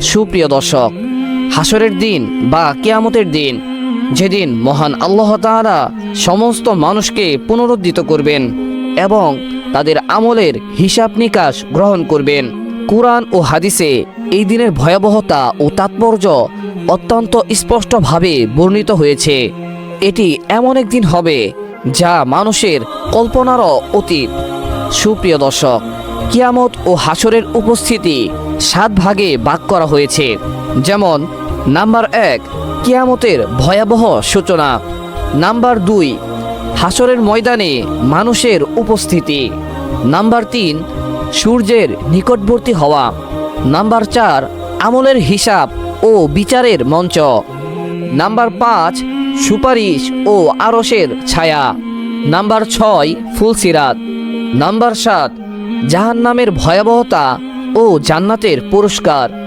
সুপ্রিয় দর্শক হাসরের দিন বা কেয়ামতের দিন, যেদিন মহান আল্লাহ তাআলা সমস্ত মানুষকে পুনরুদ্ধিত করবেন এবং তাদের আমলের হিসাব নিকাশ গ্রহণ করবেন। কোরআন ও হাদিসে এই দিনের ভয়াবহতা ও তাৎপর্য অত্যন্ত স্পষ্টভাবে বর্ণিত হয়েছে। এটি এমন এক দিন হবে যা মানুষের কল্পনারও অতীত। সুপ্রিয় দর্শক, কিয়ামত ও হাসরের উপস্থিতি সাত ভাগে ভাগ করা হয়েছে। যেমন, নাম্বার এক, কিয়ামতের ভয়াবহ সূচনা। নাম্বার দুই হাসরের ময়দানে মানুষের উপস্থিতি। নাম্বার তিন, সূর্যের নিকটবর্তী হওয়া। নাম্বার চার, আমলের হিসাব ও বিচারের মঞ্চ। নাম্বার পাঁচ, সুপারিশ ও আরসের ছায়া। নাম্বার ছয়, ফুলসিরাত। নাম্বার সাত, জাহান্নামের ভয়াবহতা ও জান্নাতের পুরস্কার।